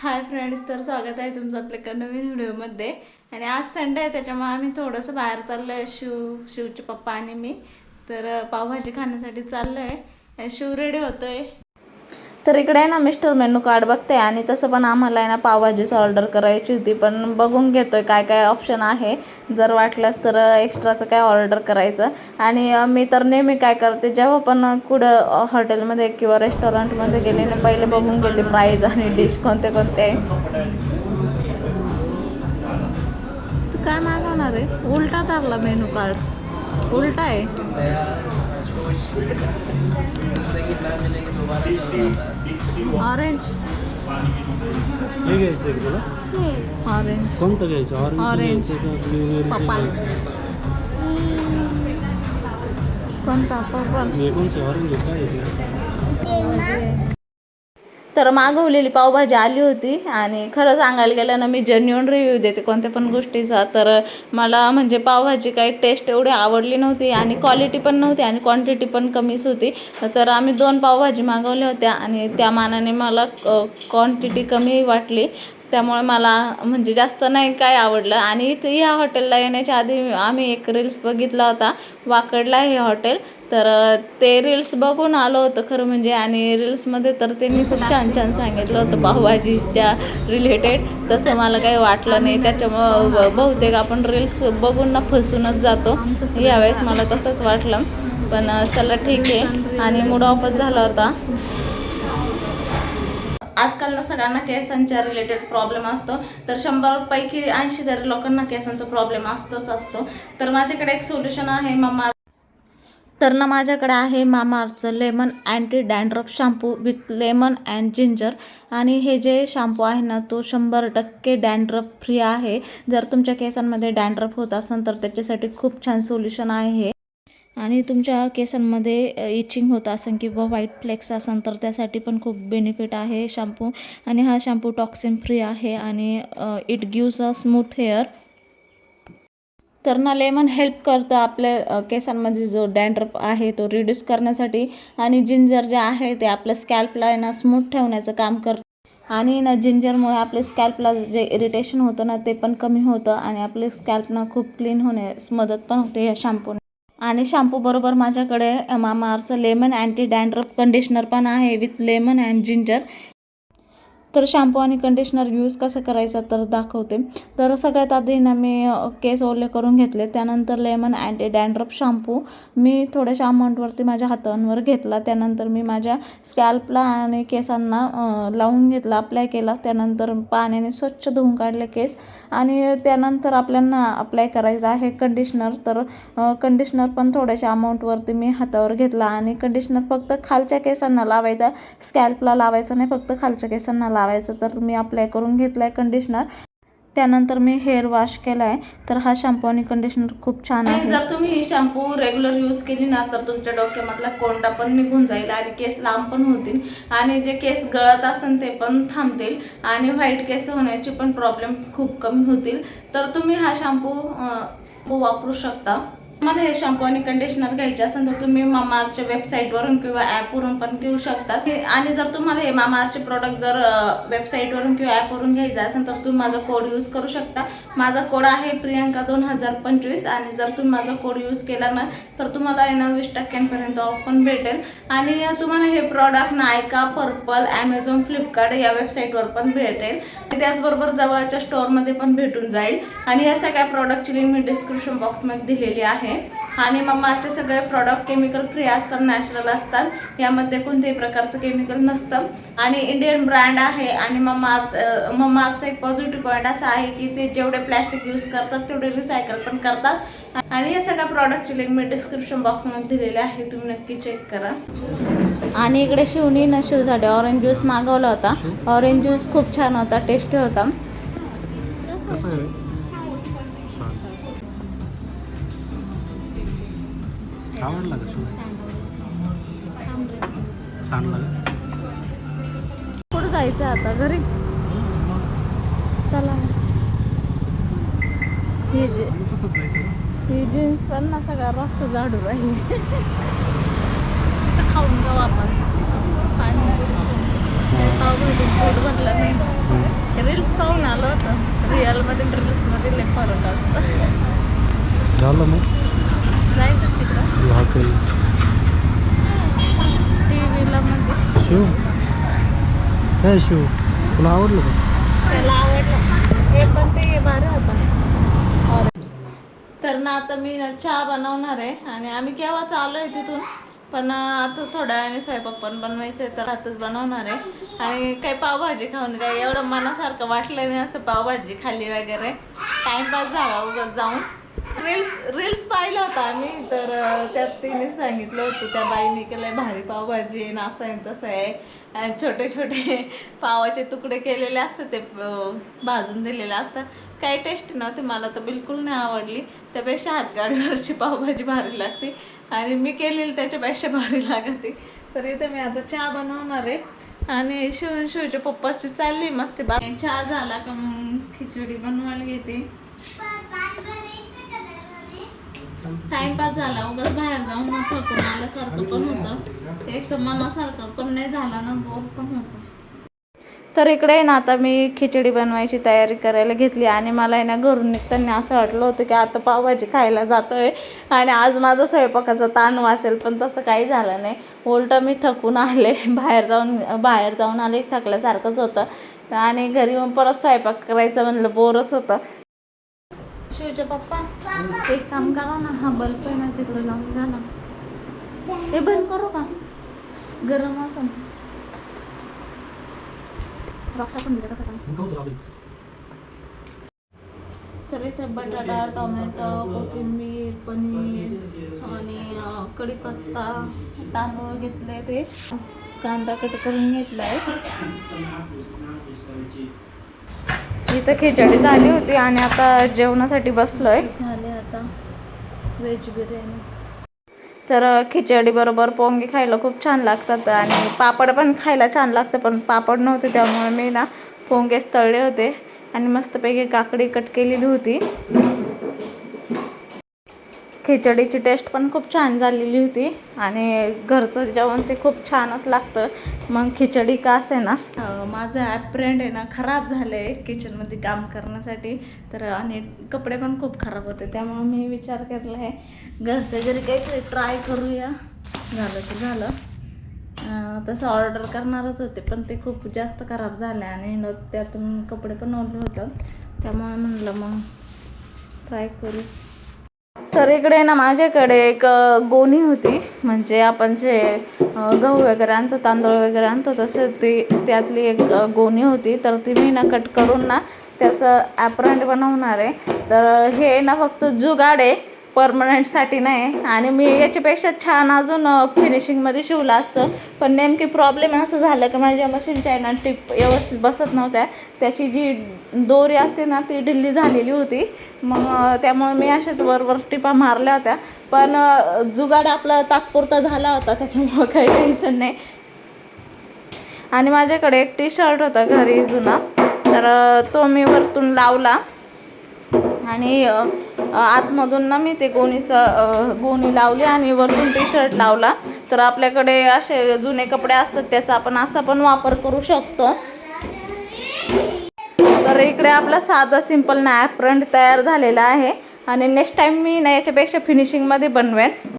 Hi friends तर स्वागत आहे तुमचं आपल्या एका नवीन व्हिडिओमध्ये. आणि आज संडे आहे त्याच्यामुळे आम्ही थोडंसं बाहेर चाललो आहे शिव शिवचे पप्पा आणि मी. तर पावभाजी खाण्यासाठी चाललो आहे शिव रेडी होतोय. तर इकडे आहे ना मिस्टर मेनू कार्ड बघते आणि तसं पण आम्हाला आहे ना पावभाजीच ऑर्डर करायची होती पण बघून घेतो आहे काय काय ऑप्शन आहे. जर वाटलंच तर एक्स्ट्राचं काय ऑर्डर करायचं. आणि मी तर नेहमी काय करते जेव्हा पण कुठं हॉटेलमध्ये किंवा रेस्टॉरंटमध्ये गेले ना पहिले बघून घेते प्राईज आणि डिश कोणते कोणते आहे. काय मागवणार आहे? उलटा चालला मेनू कार्ड. उलटा आहे. ऑरेंज हे घ्यायचं आहे तुला? ऑरेंज कोणतं घ्यायचं? ऑरेंज. घ्यायचं का. घ्यायचं कोणता? पर्पल हे कोणचं? ऑरेंज आहे काय? तर मागवलेली पावभाजी आली होती आणि खरं सांगायला गेलं ना मी जेन्युअन रिव्ह्यू देते कोणत्या पण गोष्टीचा. तर मला म्हणजे पावभाजी काही टेस्ट एवढी आवडली नव्हती आणि क्वालिटी पण नव्हती आणि क्वांटिटी पण कमीच होती. तर आम्ही दोन पावभाजी मागवल्या होत्या आणि त्या मानाने मला क्वांटिटी कमी वाटली. त्यामुळे मला म्हणजे जास्त नाही काय आवडलं. आणि इथे ह्या हॉटेलला येण्याच्या आधी आम्ही एक रील्स बघितला होता वाकडला हे हॉटेल. तर ते रील्स बघून आलो होतं खरं म्हणजे. आणि रील्समध्ये तर त्यांनी खूप छान छान सांगितलं होतं पावभाजीच्या रिलेटेड तसं मला काही वाटलं नाही. त्याच्यामुळं ब- बहुतेक आपण रील्स बघून ना फसूनच जातो. यावेळेस मला तसंच वाटलं. पण चला ठीक आहे. आणि मूड ऑफच झाला होता. आजकाल ना सगळ्यांना केसांच्या रिलेटेड प्रॉब्लेम असतो. तर शंभरपैकी ऐंशी तरी लोकांना केसांचा प्रॉब्लेम असतोच असतो. तर माझ्याकडे एक सोल्युशन आहे मामा. तर ना माझ्याकडे आहे मामाअर्थचं lemon anti dandruff shampoo with lemon and ginger आणि हे जे शॅम्पू आहे ना तो शंभर टक्के डँड्रफ फ्री आहे. जर तुमच्या केसांमध्ये डँड्रफ होत असेल तर त्याच्यासाठी खूप छान सोल्युशन आहे हे. आणि तुमच्या केसांमध्ये इचिंग होत असेल किंवा व्हाईट फ्लेक्स असेल तर त्यासाठी पण खूप बेनिफिट आहे शॅम्पू आणि हा शॅम्पू टॉक्सिन फ्री आहे आणि it gives a smooth hair तर ना लेमन हेल्प करतं आपल्या केसांमध्ये जो डॅन्ड्रफ आहे तो रिड्यूस करण्यासाठी. आणि जिंजर जे आहे ते आपल्या स्कॅल्पला आहे ना स्मूथ ठेवण्याचं काम करतं. आणि ना जिंजरमुळे आपल्या स्कॅल्पला जे इरिटेशन होतं ना ते पण कमी होतं. आणि आपले स्कॅल्प ना खूप क्लीन होण्यास मदत पण होते या शॅम्पूने आणि शॅम्पू बरोबर माझ्याकडे मामाअर्थचं लेमन अँटी डॅन्ड्रफ कंडिशनर पण आहे विथ लेमन अँड जिंजर. तर शॅम्पू आणि कंडिशनर यूज कसं करायचं तर दाखवते. तर सगळ्यात आधी ना मी केस ओले करून घेतले. त्यानंतर लेमन अँटी डॅन्ड्रफ शॅम्पू मी थोड्याशा अमाऊंटवरती माझ्या हातांवर घेतला. त्यानंतर मी माझ्या स्कॅल्पला आणि केसांना लावून घेतला अप्लाय केला. त्यानंतर पाण्याने स्वच्छ धुवून काढले केस. आणि त्यानंतर आपल्याला अप्लाय करायचं आहे कंडिशनर तर कंडिशनर पण थोड्याशा अमाऊंटवरती मी हातावर घेतला. आणि कंडिशनर फक्त खालच्या केसांना लावायचा. स्कॅल्पला लावायचं नाही फक्त खालच्या केसांना लावायचं तर मी अप्लाय करून घेतलं आहे कंडिशनर त्यानंतर मी हेअर वॉश केला आहे तर हा शॅम्पू आणि कंडिशनर खूप छान आहे. जर तुम्ही ही शॅम्पू रेग्युलर यूज केली ना तर तुमच्या डोक्यामधला कोंडा पण निघून जाईल आणि केस लांब पण होतील. आणि जे केस गळत असेल ते पण थांबतील आणि व्हाईट केस होण्याची पण प्रॉब्लेम खूप कमी होतील. तर तुम्ही हा शॅम्पू वापरू शकता. मला हे शॅम्पू आणि कंडिशनर घ्यायचे असेल तर तुम्ही मामाच्या वेबसाईटवरून किंवा ॲपवरून पण घेऊ शकता. आणि जर तुम्हाला हे मामाचे प्रोडक्ट जर वेबसाईटवरून किंवा ॲपवरून घ्यायचं असेल तर तुम्ही माझा कोड यूज करू शकता. माझा कोड आहे प्रियांका दोन हजार पंचवीस आणि जर तुम्ही माझा कोड यूज केला ना तर तुम्हाला आहे ना वीस टक्क्यांपर्यंत ऑफ पण भेटेल. आणि तुम्हाला हे प्रॉडक्ट नायका पर्पल ॲमेझॉन फ्लिपकार्ट या वेबसाईटवर पण भेटेल. त्याचबरोबर जवळच्या स्टोअरमध्ये पण भेटून जाईल. आणि या सगळ्या प्रॉडक्टची लिंक मी डिस्क्रिप्शन बॉक्समध्ये दिलेली आहे. आणि मग सगळे प्रॉडक्ट केमिकल फ्री असतात नॅचरल असतात. यामध्ये कोणत्याही प्रकारचं केमिकल नसतं. आणि इंडियन ब्रँड आहे आणि ममार्थ ममार्थचा एक पॉझिटिव्ह पॉईंट असा आहे की ते जेवढे प्लॅस्टिक यूज करतात तेवढे रिसायकल पण करतात. आणि या सगळ्या प्रॉडक्टची लिंक मी डिस्क्रिप्शन बॉक्समध्ये दिलेली आहे. तुम्ही नक्की चेक करा. आणि इकडे शिवनी न शिवसाठी ऑरेंज ज्यूस मागवला होता. ऑरेंज ज्यूस खूप छान होता टेस्टी होता. आवडला का तुला? सांडला का? कुठं जायचं आता घरी चला. हे जे आणि कसं जायचं रे? ही जीन्स पण ना सगळा रस्ता झाडू राहील खाऊन जाऊ आपण पोट भरलं नाही हम्म. रिअलमध्ये ड्रेसमध्ये लय फरक असतं झालं मग मध्ये. शिव? काय शिव? तुला आवडलं का? हे तर ना आता मी चहा बनवणार आहे आणि आम्ही केव्हाच आलो आहे तिथून? पण आता थोड्या वेळाने स्वयंपाक पण बनवायचं आहे तर आताच बनवणार आहे. आणि काही पावभाजी खाऊन काय एवढं मनासारखं वाटलं नाही असं पावभाजी खाल्ली वगैरे. टाइमपास झाला उगाच जाऊन. रील्स रील्स पाहिला होता आम्ही तर त्यात तिने सांगितलं होतं त्या बाईने केलंय भारी पावभाजी आहे असं आहे तसं आहे. आणि छोटे छोटे पावाचे तुकडे केलेले असतात ते भाजून दिलेले असतात. काही टेस्ट नव्हती मला तर बिलकुल नाही आवडली. त्यापेक्षा हातगाडीवरची पावभाजी भारी लागते. आणि मी केलेली त्याच्यापेक्षा भारी लागते. तर इथे मी आता चहा बनवणार आहे. आणि शिवून शिवच्या पप्पाची चालली मस्ती. बा चहा झाला का मग खिचडी बनवायला घेते. टाइमपास झाला उगाच बाहेर जाऊन मग थकून आल्यासारखं पण होतं. एक तर मनासारखं पण नाही झाला ना बोर पण होतं. तर इकडे ना आता मी खिचडी बनवायची तयारी करायला घेतली आणि मला आहे ना घरून निघताना असं वाटलं होतं की आता पावभाजी खायला जातोय आणि आज माझा स्वयंपाकाचा ताण वाचेल पण तसं काही झालं नाही. उलटं मी थकून आले बाहेर जाऊन बाहेर जाऊन आले थकल्यासारखंच होतं. आणि घरी येऊन परत स्वयंपाक करायचं म्हणलं बोरच होतं. शिवचे पप्पा एक काम करा ना हा बल्ब आहे ना तिकडे लावून द्या ना. हे बंद करू का? गरम असं. रॉक पण दिलं कसं काय तर इथे बटाटा टोमॅटो कोथिंबीर पनीर आणि कढीपत्ता तांदूळ घेतले ते. कांदा कट करून घेतला आहे इथं खिचडी झाली होती आणि आता जेवणासाठी बसलोय. झाले आता व्हेज बिर्याणी. तर खिचडी बरोबर पोंगी खायला खूप छान लागतात आणि पापड पण खायला छान लागतं पण पापड नव्हते त्यामुळे मी ना पोंगेच तळले होते आणि मस्तपैकी काकडी कट केलेली होती. खिचडीची टेस्ट पण खूप छान झालेली होती आणि घरचं जेवण ते खूप छानच लागतं. मग खिचडी का असे ना माझं फ्रेंड आहे ना खराब झालं आहे किचनमध्ये काम करण्यासाठी. तर आणि कपडे पण खूप खराब होते त्यामुळे मी विचार केला आहे घरच्या घरी काहीतरी ट्राय करूया. झालं तर झालं. तसं ऑर्डर करणारच होते पण ते खूप जास्त खराब झाले आणि न त्यातून कपडे पण ओले होतं त्यामुळे म्हणलं मग ट्राय करू. तर इकडे ना माझ्याकडे एक गोणी होती. म्हणजे आपण जे गहू वगैरे आणतो तांदूळ वगैरे आणतो तसं ती त्यातली एक गोणी होती. तर ती मी ना कट करून ना त्याचं ॲपरंट बनवणार आहे. तर हे ना फक्त जुगाड आहे. परमनंटसाठी नाही. आणि मी याच्यापेक्षा छान अजून फिनिशिंगमध्ये शिवलं असतं. पण नेमकी प्रॉब्लेम असं झालं की माझ्या मशीनच्या आहे ना टिप व्यवस्थित बसत नव्हत्या. त्याची जी दोरी असते ना ती ढिल्ली झालेली होती. मग त्यामुळे मी अशाच वरवर टिपा मारल्या होत्या. पण जुगाड आपला तात्पुरता झाला होता त्याच्यामुळं काही टेन्शन नाही. आणि माझ्याकडे एक टी शर्ट होता घरी जुना. तर तो मी वरतून लावला. आणि आतमधून ना मी ते गोणीचं गोणी लावली आणि वरतून टी शर्ट लावला. तर आपल्याकडे असे जुने कपडे असतात त्याचा आपण असा पण वापर करू शकतो. तर इकडे आपला साधा सिंपल ना ॲप्रंट तयार झालेला आहे. आणि नेक्स्ट टाईम मी ना याच्यापेक्षा फिनिशिंगमध्ये बनवेन.